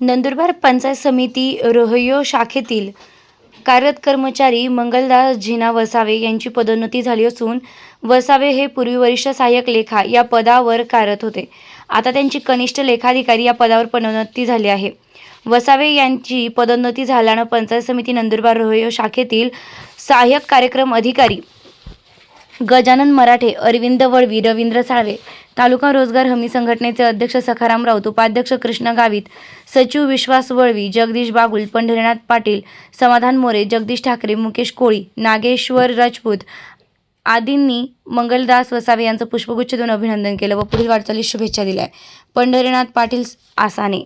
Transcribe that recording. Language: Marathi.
नंदुरबार पंचायत समिती रोहयो शाखेतील कार्यरत कर्मचारी मंगलदास झिना वसावे यांची पदोन्नती झाली असून वसावे हे पूर्वी वरिष्ठ सहाय्यक लेखा या पदावर कार्यरत होते. आता त्यांची कनिष्ठ लेखाधिकारी या पदावर पदोन्नती झाली आहे. वसावे यांची पदोन्नती झाल्यानं पंचायत समिती नंदुरबार रोहयो शाखेतील सहाय्यक कार्यक्रम अधिकारी गजानन मराठे अरविंद वळवी रवींद्र साळवे तालुका रोजगार हमी संघटनेचे अध्यक्ष सखाराम राऊत उपाध्यक्ष कृष्ण गावित सचिव विश्वास वळवी जगदीश बागुल पंढरीनाथ पाटील समाधान मोरे जगदीश ठाकरे मुकेश कोळी नागेश्वर राजपूत आदींनी मंगलदास वसावे यांचं पुष्पगुच्छ देऊन अभिनंदन केलं व पुढील वाटचालीस शुभेच्छा दिल्या पंढरीनाथ पाटील आसाने.